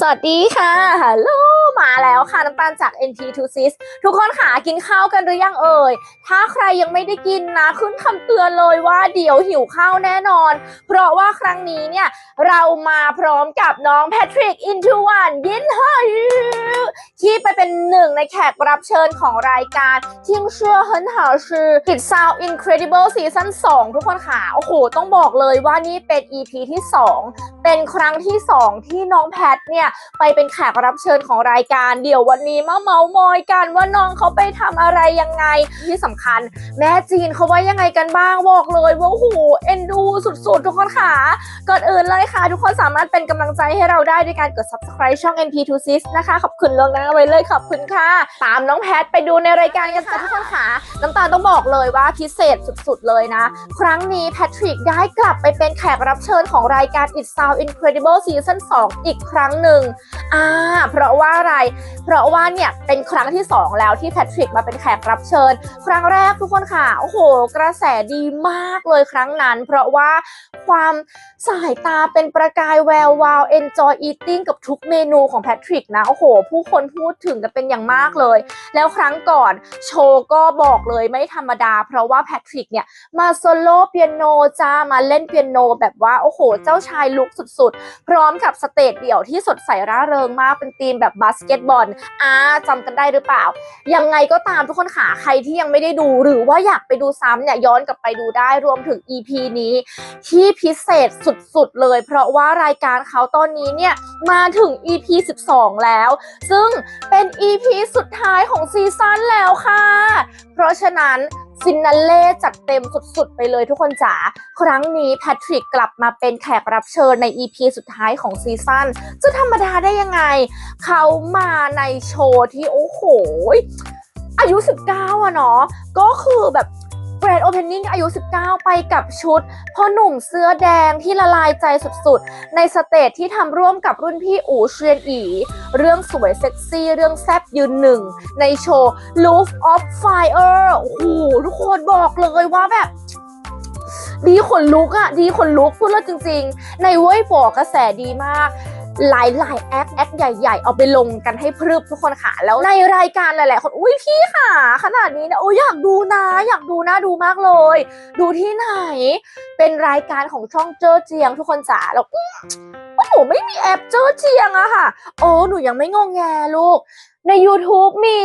สวัสดีค่ะฮัลโหล มาแล้วค่ะน้ำตาลจาก NT2Sis ทุกคนค่ะกินข้าวกันหรือยังเอ่ย ถ้าใครยังไม่ได้กินนะขึ้นคำเตือนเลยว่าเดี๋ยวหิวข้าวแน่นอน เพราะว่าครั้งนี้เนี่ย เรามาพร้อมกับน้องแพทริก Into One ยินเฮยที่ไปเป็นหนึ่งในแขกรับเชิญของรายการทิงเชื่อเฮินหาชื่อ It Sound Incredible Season 2ทุกคนค่ะโอ้โหต้องบอกเลยว่านี่เป็น EP ที่ 2 เป็นครั้งที่ 2 ที่น้องแพทเนี่ยไปเป็นแขกรับเชิญของรายการเดี๋ยววันนี้มาเมาส์มอยกันว่าน้องเขาไปทำอะไรยังไงที่สำคัญ แม่จีนเขาว่ายังไงกันบ้างบอกเลยว่าโอ้โหเอ็นดูสุดๆ ทุกคนค่ะก่อนอื่นเลยค่ะ ทุกคนสามารถเป็นกำลังใจให้เราได้ด้วยการกด subscribe ช่อง NP2Sis นะคะ ขอบคุณลงน้าไว้เลยขอบคุณค่ะ ตามน้องแพทไปดูในรายการกันค่ะทุกคนค่ะน้ำตาลต้องบอกเลยว่าพิเศษสุดๆเลยนะ ครั้งนี้แพทริกได้กลับไปเป็นแขกรับเชิญของรายการ It Sound Incredible Season 2 อีกครั้งหนึ่งอ่าเพราะว่าอะไรเพราะว่าเนี่ยเป็นครั้งที่ 2 แล้วที่แพทริกมาเป็นแขกรับเชิญ ครั้งแรกทุกคนค่ะ โอ้โห กระแสดีมากเลยครั้งนั้น เพราะว่าความสายตาเป็นประกายแวววาว enjoy eating กับทุกเมนูของแพทริกนะ โอ้โห ผู้คนพูดถึงกันเป็นอย่างมากเลย แล้วครั้งก่อนโชว์ก็บอกเลยไม่ธรรมดา เพราะว่าแพทริกเนี่ยมาโซโล่เปียโนจ้ามาเล่นเปียโนแบบว่าโอ้โห เจ้าชายลุกสุดๆ พร้อมกับสเตจเดี่ยวที่สดใสร่าเริงมากเป็นธีมแบบบาสเกตบอลอ่าจำกันได้หรือเปล่า ยังไงก็ตามทุกคนค่ะใครที่ยังไม่ได้ดูหรือว่าอยากไปดูซ้ำเนี่ยย้อนกลับไปดูได้รวมถึง EP นี้ ที่พิเศษสุดๆเลย เพราะว่ารายการเขาตอนนี้เนี่ยมาถึง EP 12 แล้ว ซึ่งเป็น EP สุดท้ายของซีซั่นแล้วค่ะ เพราะฉะนั้น ฟินาเล่จัดเต็มสุดๆ ไปเลยทุกคนจ๋า ครั้งนี้แพทริกกลับมาเป็นแขกรับเชิญใน EP สุดท้ายของซีซั่นจะธรรมดาได้ยังไง เขามาในโชว์ที่ โอ้โหอายุ 19อะเนาะก็คือแบบ เกรดโอเพนนิ่งอายุ 19 ไปกับชุดพ่อหนุ่มเสื้อแดงที่ละลายใจสุดๆ ในสเตจที่ทำร่วมกับรุ่นพี่อู๋เชียนอี เรื่องสวยเซ็กซี่ เรื่องแซบยืนหนึ่ง ในโชว์ Roof of Fire โอ้โหทุกคนบอกเลยว่าแบบดีขนลุกอะดีขนลุกพูดแล้วจริงๆ ในเว้ยบอกกระแสดีมาก หลายหลายแอปแอปใหญ่ ๆ เอาไปลงกันให้พรึบทุกคนค่ะ แล้วในรายการหลาย ๆ คนอุ้ยพี่ค่ะ ขนาดนี้นะโอ้ยอยากดูนะ อยากดูน่าดูมากเลย ดูที่ไหน เป็นรายการของช่องเจอเจียงทุกคนจ๋าแล้วอื้อว่าหนูไม่มีแอปเจอเจียงอะค่ะโอ้หนูยังไม่งงแงลูก ใน YouTube มี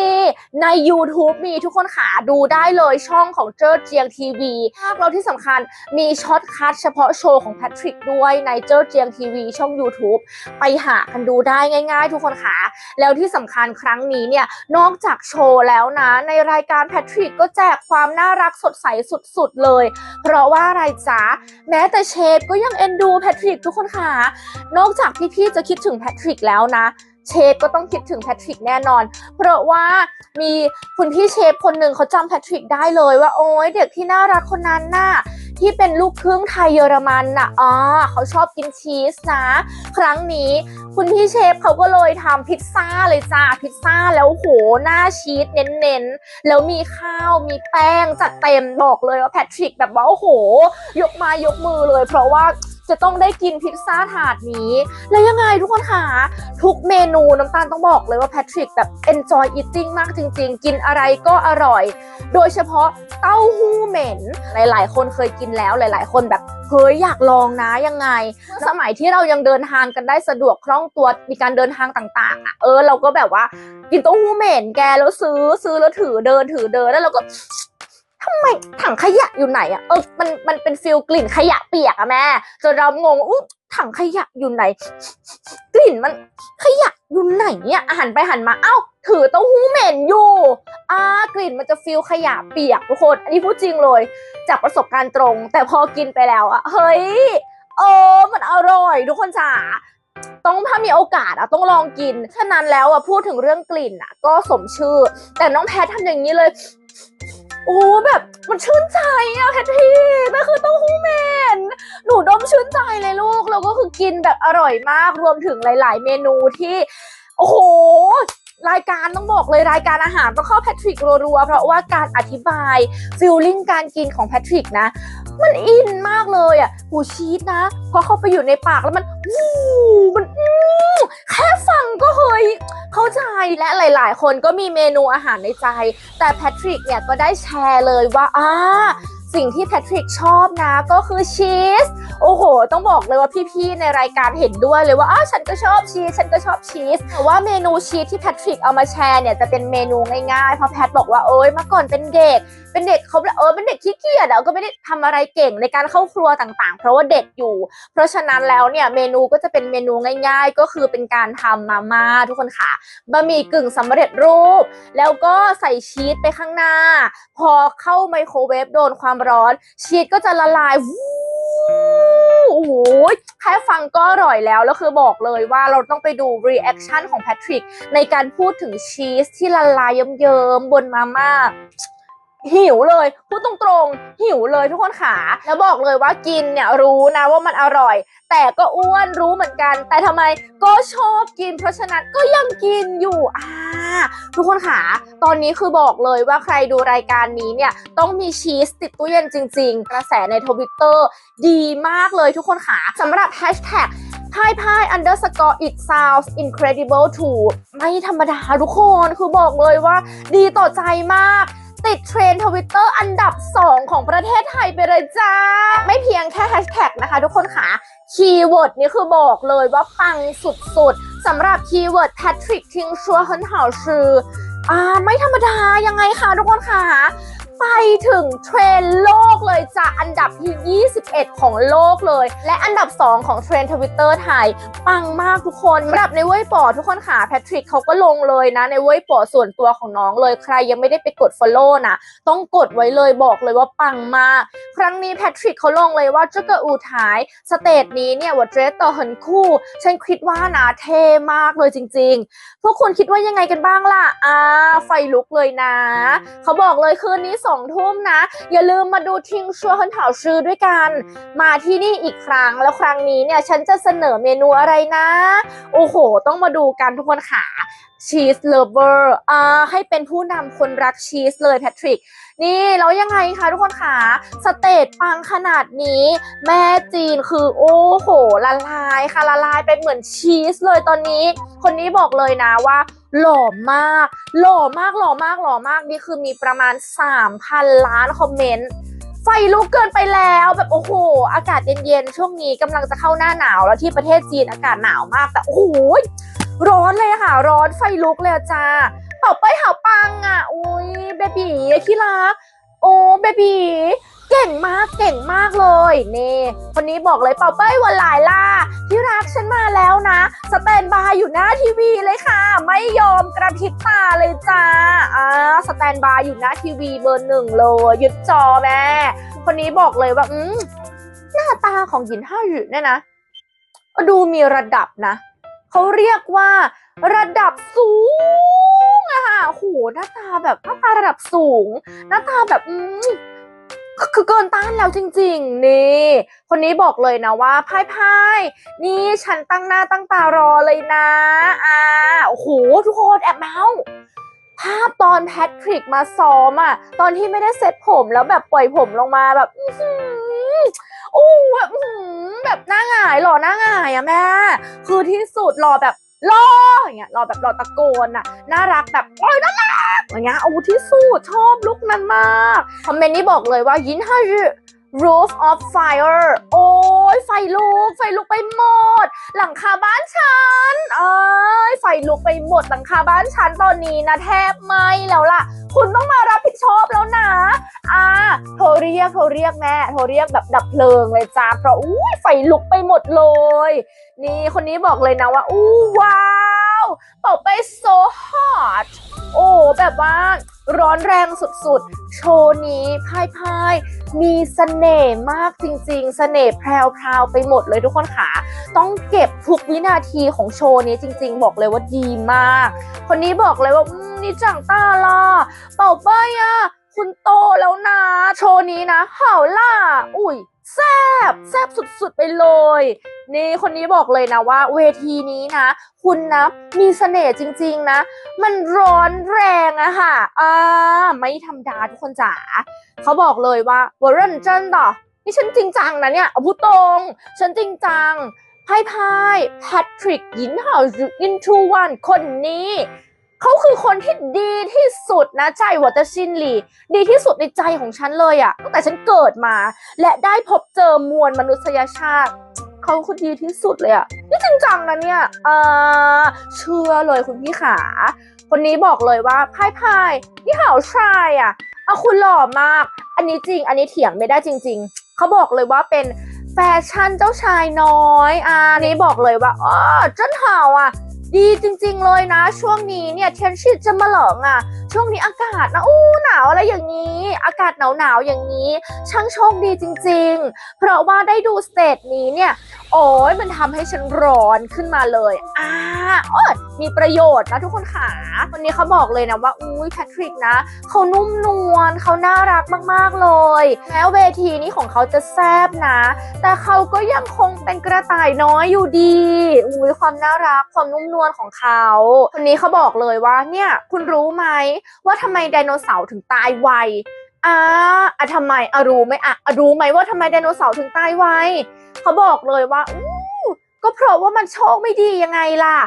ใน YouTube มีทุกคนขาดูได้เลยช่องของเจอเจียงทีวีแล้วที่สำคัญมีช็อตคัทเฉพาะโชว์ของแพทริกด้วยในเจอเจียงทีวีช่อง YouTube ไปหากันดูได้ง่าย ๆ ทุกคนค่ะแล้วที่สำคัญครั้งนี้เนี่ยนอกจากโชว์แล้วนะ ในรายการแพทริกก็แจกความน่ารักสดใสสุดๆเลย เพราะว่าอะไรจ๊ะแม้แต่เชฟก็ยังเอ็นดูแพทริกทุกคนค่ะนอกจากพี่ๆจะคิดถึงแพทริกแล้วนะ เชฟก็ต้องคิดถึงแพทริกแน่นอน เพราะว่ามีคุณพี่เชฟคนหนึ่งเขาจำแพทริกได้เลยว่าโอ้ยเด็กที่น่ารักคนนั้นน่ะที่เป็นลูกครึ่งไทยเยอรมันน่ะอ๋อเขาชอบกินชีสนะ ครั้งนี้ คุณพี่เชฟเขาก็เลยทำพิซซ่าเลยจ้าพิซซ่าแล้วโหหน้าชีสเน้นๆ แล้วมีข้าวมีแป้งจัดเต็มบอกเลยว่าแพทริกแบบว่าโอ้โห ยกมายกมือเลย เพราะว่า จะต้องได้กินพิซซ่าถาดนี้ แล้วยังไงทุกคนคะทุกเมนูน้ำตาลต้องบอกเลยว่าแพทริกแบบ enjoy eating มากจริง ๆ กินอะไรก็อร่อย โดยเฉพาะเต้าหู้เหม็น หลาย ๆ คนเคยกินแล้วหลาย ๆ คนแบบเฮ้ยอยากลองนะยังไง สมัยที่เรายังเดินทางกันได้สะดวกคล่องตัวมีการเดินทางต่างๆอะเออเราก็แบบว่ากินเต้าหู้เหม็นแกแล้วซื้อซื้อแล้วถือเดินถือเดินแล้วเราก็ ทำไมถังขยะอยู่ไหนอะเออมันมันเป็นฟิลกลิ่นขยะเปียกอะแม่จนเรางงอุ๊ยถังขยะอยู่ไหน กลิ่นมันขยะอยู่ไหนเนี่ยหันไปหันมาเอ้า ถือเต้าหู้เหม็นอยู่อ่ากลิ่นมันจะฟิลขยะเปียกทุกคน อันนี้พูดจริงเลย จากประสบการณ์ตรง แต่พอกินไปแล้วอะเฮ้ยเออมันอร่อยทุกคนจ๋าต้องถ้ามีโอกาสอะต้องลองกิน ฉะนั้นแล้วอะพูดถึงเรื่องกลิ่นอะก็สมชื่อ แต่น้องแพททำอย่างนี้เลย โอ้แบบมันชื่นใจอะแพทริกนั่นคือเต้าหู้เหม็นหนูดมชื่นใจเลยลูกแล้วก็คือกินแบบอร่อยมากรวมถึงหลาย ๆ เมนูที่ โอ้โหรายการต้องบอกเลยรายการอาหารต้องเข้าแพทริกรัวๆเพราะว่าการอธิบายฟิลลิ่งการกินของแพทริกนะ มันอินมากเลยอะหูชีสนะพอเข้าไปอยู่ในปากแล้วมันวู้มันแค่ฟังก็เฮ้ย เข้าใจและหลายๆ คนก็มีเมนูอาหารในใจ แต่แพทริกเนี่ยก็ได้แชร์เลยว่าอ่าสิ่งที่แพทริกชอบนะก็คือชีส โอ้โห ต้องบอกเลยว่าพี่ๆ ในรายการเห็นด้วยเลยว่าอ้าวฉันก็ชอบชีส ฉันก็ชอบชีส แต่ว่าเมนูชีสที่แพทริกเอามาแชร์เนี่ยจะเป็นเมนูง่ายๆ เพราะแพทบอกว่าเอ้ยเมื่อก่อนเป็นเด็ก เป็นเด็กเขาเออเป็นเด็กขี้เกียจอะก็ไม่ได้ทำอะไรเก่งในการเข้าครัวต่างๆ เพราะว่าเด็กอยู่ เพราะฉะนั้นแล้วเนี่ยเมนูก็จะเป็นเมนูง่าย ๆ ก็คือเป็นการทำมาม่าทุกคนค่ะบะหมี่กึ่งสำเร็จรูป แล้วก็ใส่ชีสไปข้างหน้า พอเข้าไมโครเวฟโดนความร้อน ชีสก็จะละลายวูโอ้โหแค่ฟังก็อร่อยแล้ว แล้วคือบอกเลยว่าเราต้องไปดูรีแอคชั่นของแพทริกในการพูดถึงชีสที่ละลายเยิ้มๆบนมาม่า หิวเลยพูดตรงๆหิวเลยทุกคนขาแล้วบอกเลยว่ากินเนี่ยรู้นะว่ามันอร่อย แต่ก็อ้วนรู้เหมือนกัน แต่ทำไมก็ชอบกิน เพราะฉะนั้นก็ยังกินอยู่อ่าทุกคนขาตอนนี้คือบอกเลยว่าใครดูรายการนี้เนี่ยต้องมีชีสติดตู้เย็นจริง ๆ กระแสในทวิตเตอร์ดีมากเลยทุกคนขาสำหรับแฮชแท็กพายพาย underscore it sounds incredible too ไม่ธรรมดาทุกคนคือบอกเลยว่า ดีต่อใจมาก ติดเทรนทวิตเตอร์อันดับ 2 ของประเทศไทยไปเลยจ้า ไม่เพียงแค่แฮชแท็กนะคะทุกคนค่ะคีย์เวิร์ดนี่คือบอกเลยว่าปังสุดๆสำหรับคีย์เวิร์ดแพทริกทิงชัวเฮินเห่าชื่ออ่าไม่ธรรมดายังไงคะทุกคนค่ะ ไปถึงเทรนโลกเลยจ้ะอันดับที่ 21 ของโลกเลย และอันดับ 2 ของเทรนทวิตเตอร์ไทย ปังมากทุกคนสำหรับในเว้ยป๋อทุกคนค่ะแพทริกเขาก็ลงเลยนะ ในเว้ยป๋อส่วนตัวของน้องเลยใครยังไม่ได้ไปกด Follow นะ ต้องกดไว้เลยบอกเลยว่าปังมาก ครั้งนี้แพทริกเขาลงเลยว่าเจ้ากระอูทายสเตจนี้เนี่ยว่าเดรสต่อหันคู่ ฉันคิดว่านะเท่มากเลยจริง ๆ พวกคุณคิดว่ายังไงกันบ้างล่ะอ่าไฟลุกเลยนะ เขาบอกเลยคืนนี้สองทุ่มนะ อย่าลืมมาดูทิงชัวฮันเถาชื่อด้วยกัน มาที่นี่อีกครั้งแล้วครั้งนี้เนี่ยฉันจะเสนอเมนูอะไรนะ โอ้โห ต้องมาดูกันทุกคนค่ะชีสเลเวอร์อ่าให้เป็นผู้นำคนรักชีสเลยแพทริก นี่แล้วยังไงคะทุกคนคะสเตจปังขนาดนี้ แม่จีนคือโอ้โหละลายค่ะละลายเป็นเหมือนชีสเลยตอนนี้ คนนี้บอกเลยนะว่า หล่อมาก หล่อมากหล่อมากหล่อมากนี่คือมีประมาณ 3,000 ล้านคอมเมนต์ไฟลุกเกินไปแล้วแบบโอ้โห อากาศเย็นๆ ช่วงนี้กำลังจะเข้าหน้าหนาวแล้วที่ประเทศจีนอากาศหนาวมาก แต่โอ้โหร้อนเลยค่ะ ร้อนไฟลุกเลยจ้าเป่าไปหาปังอะ อุ้ยเบบีที่รักโอ้เบบี เก่งมากเก่งมากเลยนี่คนนี้บอกเลยเป่าเป้ยวันหลายล่าที่รักฉันมาแล้วนะสแตนบายอยู่หน้าทีวีเลยค่ะ ไม่ยอมกระพริบตาเลยจ้าอ่าสแตนบายอยู่หน้าทีวีเบอร์หนึ่งเลยยึดจอแม่คนนี้บอกเลยว่าอืมหน้าตาของหยินห้าหยุเนี่ยนะดูมีระดับนะเขาเรียกว่าระดับสูงอะค่ะโหหน้าตาแบบหน้าตาระดับสูง หน้าตาแบบอืม คือเกินต้านแล้วจริงๆ นี่ คนนี้บอกเลยนะว่าพายพายนี่ฉันตั้งหน้าตั้งตารอเลยนะอ่าโอ้โหทุกคนแอบเมาภาพตอนแพทริกมาซ้อมอะตอนที่ไม่ได้เซ็ตผมแล้วแบบปล่อยผมลงมาแบบอื้แบบอื้อหือแบบหน้าหงายหล่อหน้าหงายอะแม่ คือที่สุดหล่อแบบ รออย่างเงี้ยรอแบบรอตะโกนอะน่ารักแบบโอ้ยน่ารักอย่างเงี้ยโอ้ที่สุดชอบลุกนั้นมากคอมเมนต์นี้บอกเลยว่ายินฮารุ roof of fire โอ้ยไฟลุก ไฟลุกไปหมด หลังคาบ้านฉันเอ้ยไฟลุกไปหมดหลังคาบ้านฉันตอนนี้นะแทบไหม้แล้วล่ะ คุณต้องมารับผิดชอบแล้วนะ อ่าโทรเรียกโทรเรียกแม่โทรเรียกแบบดับเพลิงเลยจ้าเพราะอุ้ยไฟลุกไปหมดเลย นี่คนนี้บอกเลยนะว่าอู้ว้า เป่าไป so hot โอ้แบบว่าร้อนแรงสุดๆ โชว์นี้พ่ายพ่ายมีเสน่ห์มากจริงๆเสน่ห์แพรวๆไปหมดเลยทุกคนค่ะ ต้องเก็บทุกวินาทีของโชว์นี้จริงๆ บอกเลยว่าดีมาก คนนี้บอกเลยว่าอืมนี่จังต้าล่ะเป่าเป้ยอะคุณโตแล้วนะ โชว์นี้นะเห่าล่ะ อุ้ย แซบแซบสุดๆไปเลย นี่คนนี้บอกเลยนะว่า เวทีนี้นะ คุณนะมีเสน่ห์จริง ๆนะ มันร้อนแรงอะค่ะอ่าไม่ธรรมดาทุกคนจ๋าเขาบอกเลยว่าวอร์เรนเจนต่อนี่ฉันจริงจังนะเนี่ยเอาพูดตรง ฉันจริงจังไพายพายแพทริกยินเห่าจูอินทูวันคนนี้ เขาคือคนที่ดีที่สุดนะใจวัตชินลีดีที่สุดในใจของฉันเลยอะตั้งแต่ฉันเกิดมา และได้พบเจอมวลมนุษยชาติเขาคือดีที่สุดเลยอะนี่จริงจังนะเนี่ยเออเชื่อเลยคุณพี่ขา คนนี้บอกเลยว่าพายพายนี่หาวชายอะเอาคุณหล่อมาก อันนี้จริง อันนี้เถียงไม่ได้จริง ๆเขาบอกเลยว่าเป็นแฟชั่นเจ้าชายน้อยอ่าอันนี้บอกเลยว่าอ๋อเจ้นหาวอะ ดีจริงๆเลยนะ ช่วงนี้เนี่ยเทียนชิดจะมาเหลิงอะ ช่วงนี้อากาศนะอู้หนาวอะไรอย่างนี้ อากาศหนาวๆอย่างนี้ ช่างโชคดีจริง ๆ เพราะว่าได้ดูสเตจนี้เนี่ย โอ้ยมันทำให้ฉันร้อนขึ้นมาเลยอ่าโอ้ยมีประโยชน์นะทุกคนค่ะวันนี้เขาบอกเลยนะว่าอุ้ยแพทริกนะเขานุ่มนวลเขาน่ารักมากๆเลยแม้เวทีนี้ของเขาจะแซบนะ แต่เขาก็ยังคงเป็นกระต่ายน้อยอยู่ดีอุ้ยความน่ารักความนุ่มนวลของเขาคนนี้เขาบอกเลยว่าเนี่ยคุณรู้ไหมว่าทำไมไดโนเสาร์ถึงตายไว อ่าอะทำไมอะรู้ไหมอะอะรู้ไหมว่าทำไมไดโนเสาร์ถึงตายไวเขาบอกเลยว่าอู้ก็เพราะว่ามันโชคไม่ดียังไงล่ะ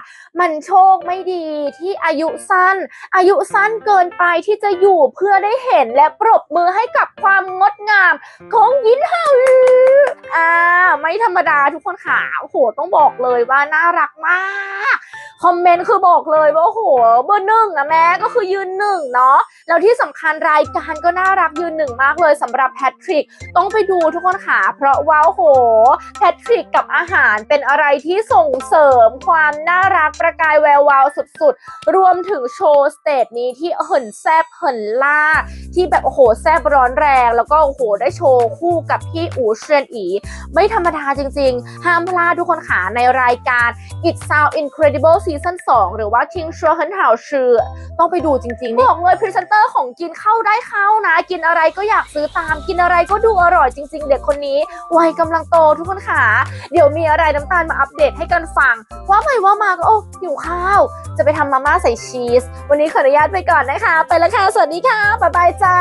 มันโชคไม่ดีที่อายุสั้น อายุสั้นเกินไปที่จะอยู่เพื่อได้เห็นและปรบมือให้กับความงดงามของยินเฮาอ่า ไม่ธรรมดาทุกคนค่ะโอ้โหต้องบอกเลยว่าน่ารักมาก คอมเมนต์คือบอกเลยว่าโอ้โหเบอร์หนึ่งนะแม่ก็คือยืนหนึ่งเนาะแล้วที่สำคัญรายการก็น่ารักยืนหนึ่งมากเลยสำหรับแพทริกต้องไปดูทุกคนค่ะเพราะว่าโอ้โหแพทริกกับอาหารเป็นอะไรที่ส่งเสริมความน่ารักประกายแวววาวสุดๆ รวมถึงโชว์สเตจนี้ที่เหินแซบเหินล่า ที่แบบโอ้โหแซบร้อนแรง แล้วก็โอ้โหได้โชว์คู่กับพี่อูเชียนอี ไม่ธรรมดาจริงๆ ห้ามพลาดทุกคนค่ะในรายการ It Sound Incredible Season 2หรือว่า King s h u r h e n h a o ชื่อต้องไปดูจริงๆบอกเลยพรีเซนเตอร์ของกินเข้าได้เข้านะ กินอะไรก็อยากซื้อตามกินอะไรก็ดูอร่อยจริง ๆ เด็กคนนี้วัยกำลังโตทุกคนค่ะเดี๋ยวมีอะไรน้ำตาลมาอัปเดตให้กันฟัง ว่าไปว่ามาก็โอ้หิวข้าว จะไปทำมาม่าใส่ชีส วันนี้ขออนุญาตไปก่อนนะคะ ไปแล้วค่ะ สวัสดีค่ะบ๊ายบายจ้า